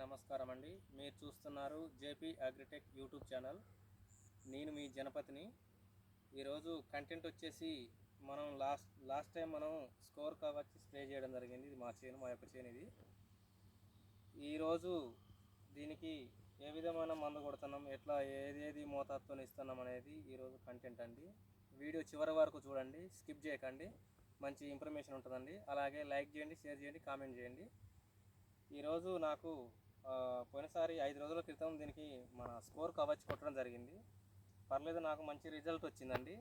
నమస్కారం అండి మీరు చూస్తున్నారు జేపీ అగ్రిటెక్ యూట్యూబ్ ఛానల్. నేను మీ జనపతిని. ఈరోజు కంటెంట్ వచ్చేసి మనం లాస్ట్ లాస్ట్ టైం మనం స్కోర్ కావచ్చు స్ప్రే చేయడం జరిగింది. ఇది మా చేను మా యొక్క చేను ఇది. ఈరోజు దీనికి ఏ విధమైన మందు కొడుతున్నాం ఎట్లా ఏదేది ఏది మోతాదుతో ఇస్తున్నాం అనేది ఈరోజు కంటెంట్ అండి. వీడియో చివరి వరకు చూడండి స్కిప్ చేయకండి. మంచి ఇన్ఫర్మేషన్ ఉంటుందండి. అలాగే లైక్ చేయండి షేర్ చేయండి కామెంట్ చేయండి. ఈరోజు నాకు పోయినసారి ఐదు రోజుల క్రితం దీనికి మన స్కోర్ కవచ్ కొట్టడం జరిగింది. పర్లేదు నాకు మంచి రిజల్ట్ వచ్చిందండి.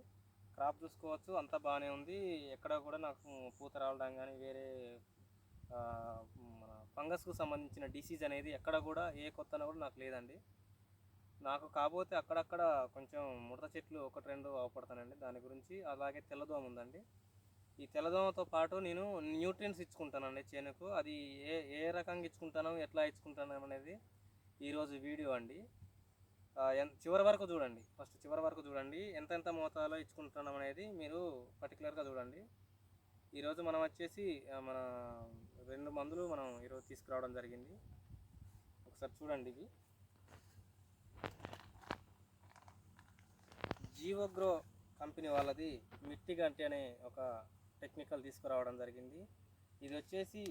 క్రాప్ చూసుకోవచ్చు అంతా బాగానే ఉంది. ఎక్కడ కూడా నాకు పూత రావడం కానీ వేరే మన ఫంగస్కు సంబంధించిన డిసీజ్ అనేది ఎక్కడ కూడా ఏ కొత్తన కూడా నాకు లేదండి. నాకు కాకపోతే అక్కడక్కడ కొంచెం ముడత చెట్లు ఒకటి రెండు అవపడతానండి. దాని గురించి అలాగే తెల్లదోమ ఉందండి. ఈ తెల్లదోమతో పాటు నేను న్యూట్రియన్స్ ఇచ్చుకుంటానండి చేనుకు. అది ఏ ఏ రకంగా ఇచ్చుకుంటాను ఎట్లా ఇచ్చుకుంటాను అనేది ఈరోజు వీడియో అండి. చివరి వరకు చూడండి. ఫస్ట్ చివరి వరకు చూడండి. ఎంతెంత మోతాదులో ఇచ్చుకుంటున్నాం అనేది మీరు పర్టికులర్గా చూడండి. ఈరోజు మనం వచ్చేసి మన రెండు మందులు మనం ఈరోజు తీసుకురావడం జరిగింది. ఒకసారి చూడండి ఇవి. జీవోగ్రో కంపెనీ వాళ్ళది మిట్టి గంటి అనే ఒక టెక్నికల్ తీసుకురావడం జరిగింది. ఇది వచ్చేసి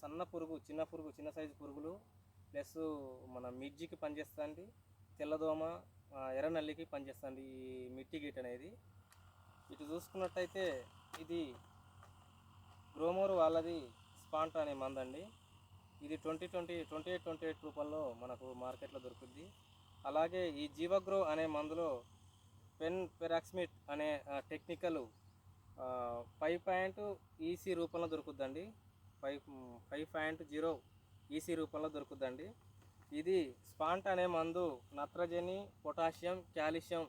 సన్న పురుగు చిన్న పురుగు చిన్న సైజు పురుగులు ప్లస్ మన మిర్జికి పనిచేస్తుంది తెల్లదోమ ఎర్రనల్లికి పనిచేస్తుంది ఈ మిట్టి గీట్ అనేది. ఇటు చూసుకున్నట్టయితే ఇది గ్రోమోర్ వాళ్ళది స్పాంట్ అనే మందండి ఇది twenty twenty twenty eight twenty eight రూపాయల్లో మనకు మార్కెట్లో దొరుకుద్ది. అలాగే ఈ జీవగ్రో అనే మందులో పెన్ పెరాక్స్మిట్ అనే టెక్నికల్ ఫైవ్ పాయింట్ ఈసీ రూపంలో దొరుకుద్దండి. Five five point zero EC రూపంలో దొరుకుద్దండి. ఇది స్పాంట్ అనే మందు నత్రజని పొటాషియం కాల్షియం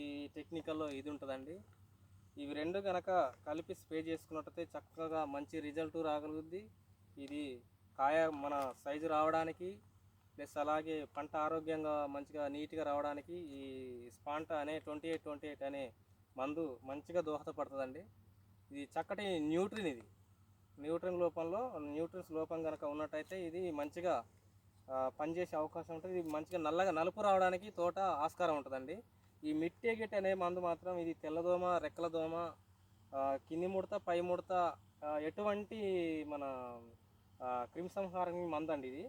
ఈ టెక్నికల్లో ఇది ఉంటుందండి. ఇవి రెండు కనుక కలిపి స్ప్రే చేసుకున్నట్టయితే చక్కగా మంచి రిజల్ట్ రాగలుగుద్ది. ఇది కాయ మన సైజు రావడానికి ప్లస్ అలాగే పంట ఆరోగ్యంగా మంచిగా నీట్గా రావడానికి ఈ స్పాంట అనే ట్వంటీ ఎయిట్ ట్వంటీ ఎయిట్ అనే మందు మంచిగా దోహదపడుతుందండి. ఇది చక్కటి న్యూట్రిన్ ఇది. న్యూట్రిన్ లోపంలో న్యూట్రిన్స్ లోపం కనుక ఉన్నట్టయితే ఇది మంచిగా పనిచేసే అవకాశం ఉంటుంది. ఇది మంచిగా నల్లగా నలుపు రావడానికి తోట ఆస్కారం ఉంటుందండి. ఈ మిట్టేగిట్ అనే మందు మాత్రం ఇది తెల్లదోమ రెక్కల దోమ కింది ముడత పై ముడత ఎటువంటి మన ఆ, మందు అండి ఇది.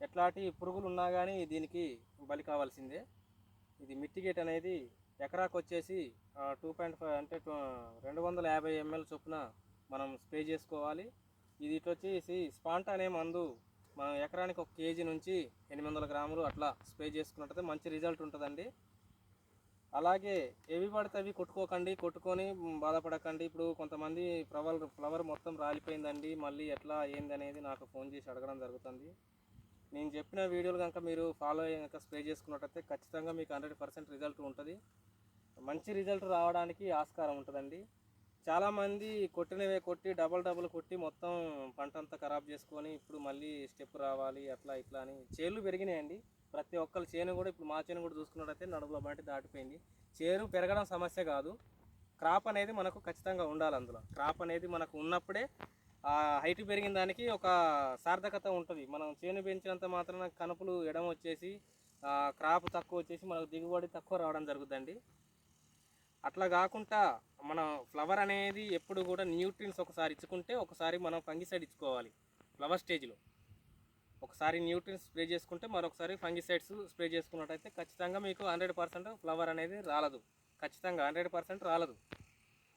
ఎట్లాంటి పురుగులు ఉన్నా కానీ దీనికి బలి కావాల్సిందే. ఇది మిట్టిగేట్ అనేది ఎకరాకు వచ్చేసి టూ పాయింట్ ఫైవ్ అంటే రెండు వందల యాభై ఎంఎల్ చొప్పున మనం స్ప్రే చేసుకోవాలి. ఇది ఇటు వచ్చేసి స్పాంట అనే మందు మనం ఎకరానికి ఒక కేజీ నుంచి ఎనిమిది వందల గ్రాములు అట్లా స్ప్రే చేసుకున్నట్టయితే మంచి రిజల్ట్ ఉంటుందండి. అలాగే ఏవి పడితే అవి కొట్టుకోకండి కొట్టుకొని బాధపడకండి. ఇప్పుడు కొంతమంది ఫ్లవర్ ఫ్లవర్ మొత్తం రాలిపోయిందండి. మళ్ళీ ఎట్లా ఏంది అనేది నాకు ఫోన్ చేసి అడగడం జరుగుతుంది. నేను చెప్పిన వీడియోలు కనుక మీరు ఫాలో అయ్యి కనుక స్ప్రే చేసుకున్నట్టయితే ఖచ్చితంగా మీకు హండ్రెడ్ పర్సెంట్ రిజల్ట్ ఉంటుంది. మంచి రిజల్ట్ రావడానికి ఆస్కారం ఉంటుందండి. చాలామంది కొట్టినవే కొట్టి డబల్ డబల్ కొట్టి మొత్తం పంట అంతా ఖరాబ్ చేసుకొని ఇప్పుడు మళ్ళీ స్టెప్ రావాలి అట్లా ఇట్లా అని చేలు పెరిగినాయండి. ప్రతి ఒక్కరి చేను కూడా ఇప్పుడు మా చేను కూడా చూసుకున్నట్టయితే నడుముల బంటి దాటిపోయింది. చేను పెరగడం సమస్య కాదు. క్రాప్ అనేది మనకు ఖచ్చితంగా ఉండాలి అందులో. క్రాప్ అనేది మనకు ఉన్నప్పుడే ఆ హైట్ పెరిగిన దానికి ఒక సార్థకత ఉంటుంది. మనం చేను పెంచినంత మాత్రాన కనుపులు ఎడం వచ్చేసి క్రాప్ తక్కువ వచ్చేసి మనకు దిగుబడి తక్కువ రావడం జరుగుతుందండి అట్లా కాకుండా మన ఫ్లవర్ అనేది ఎప్పుడు కూడా న్యూట్రియన్స్ ఒకసారి ఇచ్చుకుంటే ఒకసారి మనం ఫంగిసైడ్ ఇచ్చుకోవాలి ఫ్లవర్ స్టేజ్లో ఒకసారి న్యూట్రియన్స్ స్ప్రే చేసుకుంటే మరొకసారి ఫంగిసైడ్స్ స్ప్రే చేసుకున్నట్టయితే ఖచ్చితంగా మీకు హండ్రెడ్ పర్సెంట్ ఫ్లవర్ అనేది రాలదు. ఖచ్చితంగా హండ్రెడ్ పర్సెంట్ రాలదు.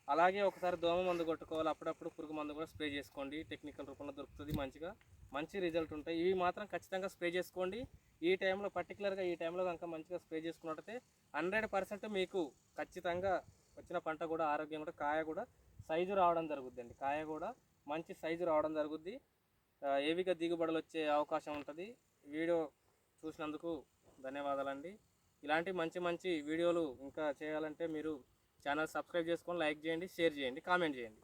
అలాగే ఒకసారి దోమ మందు కొట్టుకోవాలి అప్పుడప్పుడు పురుగు మందు కూడా స్ప్రే చేసుకోండి. టెక్నికల్ రూపంలో దొరుకుతుంది మంచిగా. మంచి రిజల్ట్ ఉంటాయి. ఇవి మాత్రం ఖచ్చితంగా స్ప్రే చేసుకోండి. ఈ టైంలో పర్టికులర్గా ఈ టైంలో కనుక మంచిగా స్ప్రే చేసుకున్నట్టయితే హండ్రెడ్ పర్సెంట్ మీకు ఖచ్చితంగా వచ్చిన పంట కూడా ఆరోగ్యం కూడా కాయ కూడా సైజు రావడం జరుగుద్దండి. కాయ కూడా మంచి సైజు రావడం జరుగుద్ది. ఏవిగా దిగుబడులు వచ్చే అవకాశం ఉంటుంది. వీడియో చూసినందుకు ధన్యవాదాలండి. ఇలాంటి మంచి మంచి వీడియోలు ఇంకా చేయాలంటే మీరు ఛానల్ సబ్స్క్రైబ్ చేసుకొని లైక్ చేయండి షేర్ చేయండి కామెంట్ చేయండి.